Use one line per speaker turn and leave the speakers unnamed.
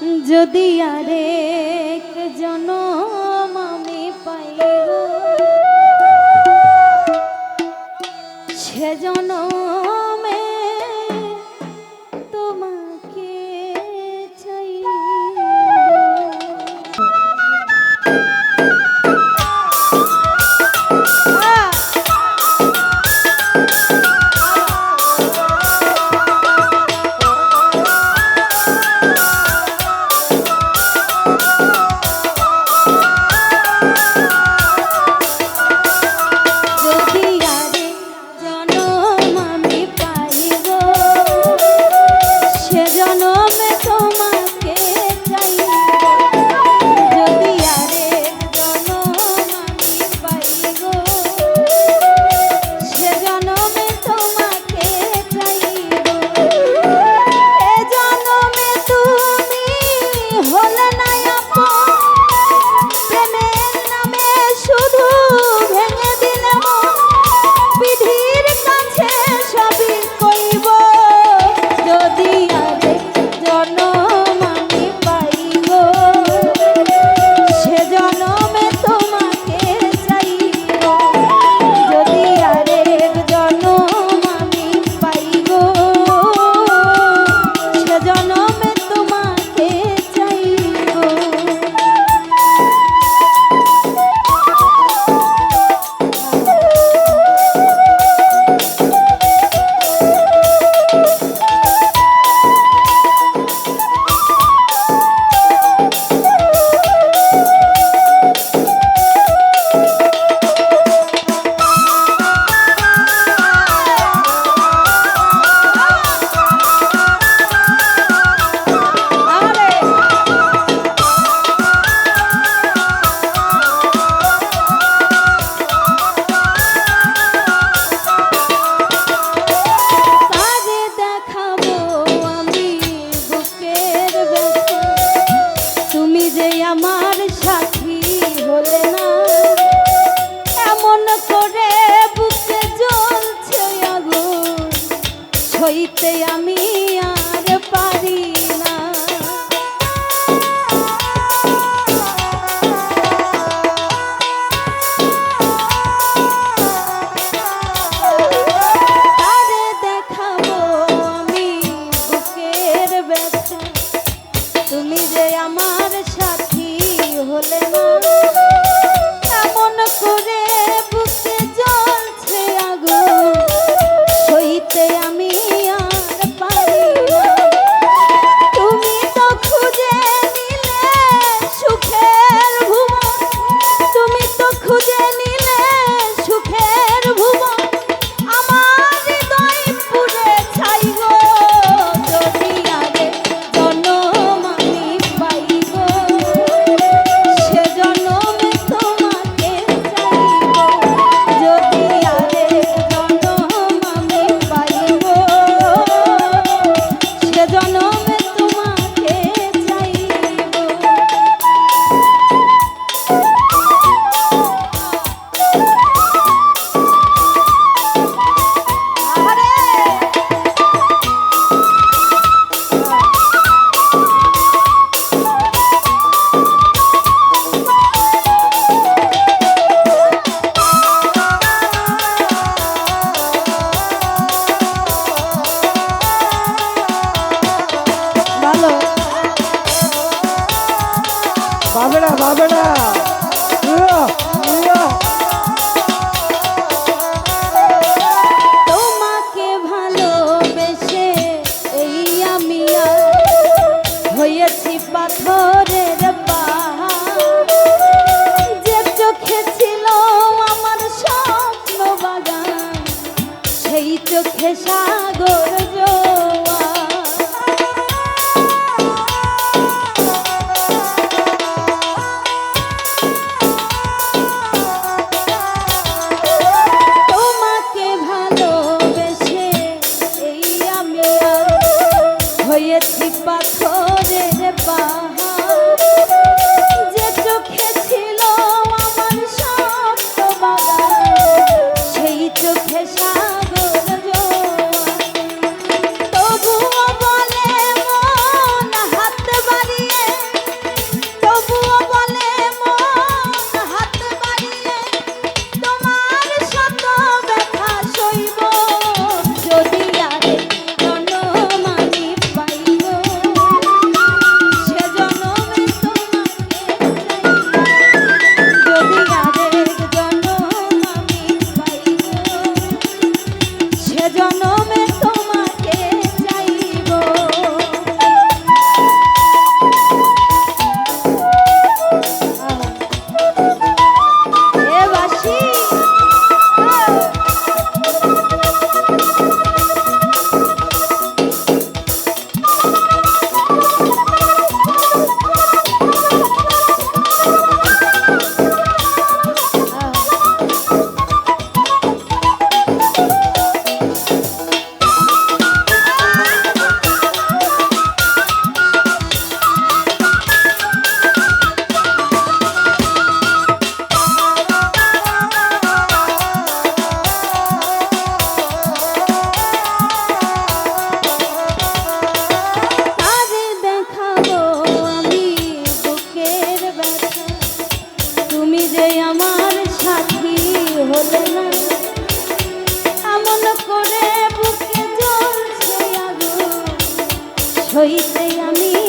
যদি আরেক জনম আমি পাইব আমার সাথী হলে না। এমন করে বুকে জ্বলছে আগুন সইতে আমি બાબડા બાબડા সইতে আমি